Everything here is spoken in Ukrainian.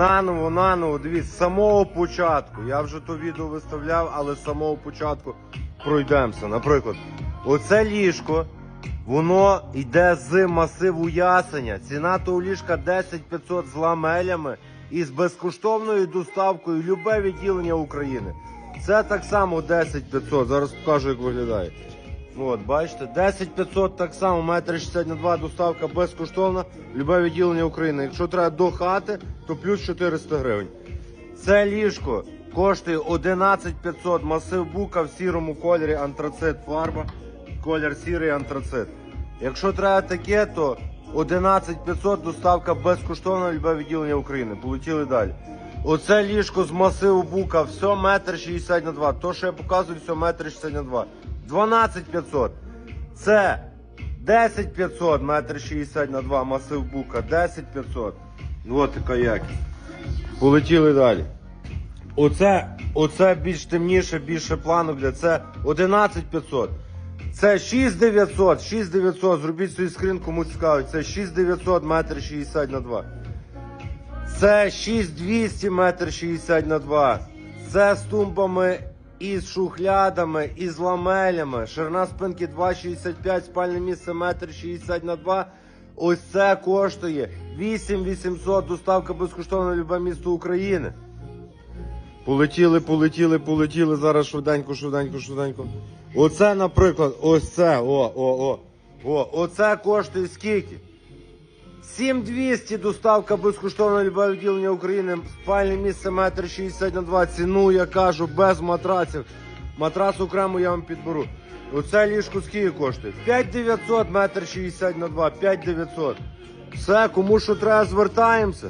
Наново, наново, дивіться, з самого початку. Я вже то відео виставляв, але з самого початку пройдемося. Наприклад, оце ліжко, воно йде з масиву ясеня. Ціна того ліжка 10 500 з ламелями і з безкоштовною доставкою любе відділення України. Це так само 10 500. Зараз покажу, як виглядає. От, бачите, 10 500 так само, метр 60 на 2 доставка безкоштовна, любе відділення України. Якщо треба до хати, то плюс 400 гривень. Це ліжко коштує 11 500, масив бука в сірому кольорі, антрацит фарба, колір сірий антрацит. Якщо треба таке, то 11 500 доставка безкоштовна, любе відділення України. Полетіли далі. Оце ліжко з масиву бука, все метр 60 на 2. То, що я показую, все метр 60 на 2. 12 500. Це 10 500, метр 60 на 2, масив бука, 10 500. Ось така якість. Полетіли далі. Оце, оце більш темніше, більше планок для це 11 500. Це 6900, 6900, зробіть свою скрин, кому цікаво. Це 6900, метр 60 на 2. Це 6200 метр 60 на 2. Це з тумбами із шухлядами, із ламелями. Ширина спинки 2,65, спальне місце метр 60 на 2. Ось це коштує 8800, доставка безкоштовна на любе місто України. Полетіли, полетіли, полетіли. Зараз швиденько, швиденько, швиденько. Оце, наприклад, ось це. О, о, о. О, оце коштує скільки? 7200 доставка безкоштовна любе відділення України. Спальне місце метр 60 на 2. Ціну я кажу без матраців. Матрас окремо я вам підберу. Оце ліжко скільки коштує? 5900 метр 60 на 2. 5900. Все, кому що треба, звертаємося.